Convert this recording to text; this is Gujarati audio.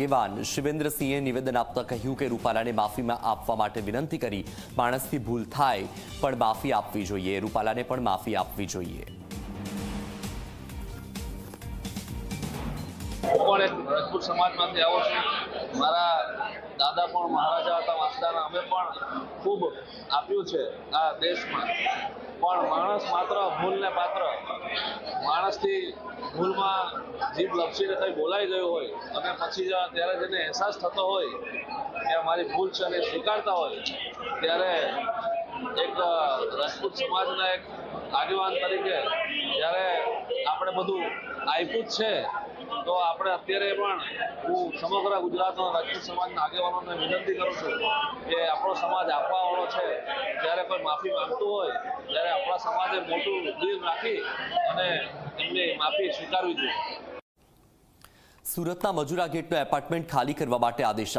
આગેવાન શિવેન્દ્રસિંહે નિવેદન આપતા કહ્યું કે રૂપાલાને માફીમાં આપવા માટે વિનંતી કરી, માણસથી ભૂલ થાય, પણ માફી આપવી જોઈએ. રૂપાલાને પણ માફી આપવી જોઈએ. રાજપૂત સમાજમાંથી આવો છું. મારા દાદા પણ મહારાજા હતા, વાંસદાના. અમે પણ ખૂબ આપ્યું છે આ દેશમાં. પણ માણસ માત્ર ભૂલને પાત્ર ભૂલમાં જીભ લપસીને કંઈ બોલાઈ ગયું હોય અને પછી ત્યારે જેને અહેસાસ થતો હોય કે અમારી મારી ભૂલ છે અને સ્વીકારતા હોય, ત્યારે એક રાજપૂત સમાજના એક આગેવાન તરીકે જ્યારે આપણે બધું આપ્યું છે તો આપણે અત્યારે પણ હું સમગ્ર ગુજરાતના રાજપૂત સમાજના આગેવાનોને વિનંતી કરું છું કે આપણો સમાજ આપવાવાળો છે. જ્યારે કોઈ માફી માંગતું હોય, ત્યારે આપણા સમાજે મોટું દિલ રાખી અને એમની માફી સ્વીકારવી જોઈએ. સુરતના મજુરા ગેટનો એપાર્ટમેન્ટ ખાલી કરવા માટે આદેશ આપ્યો.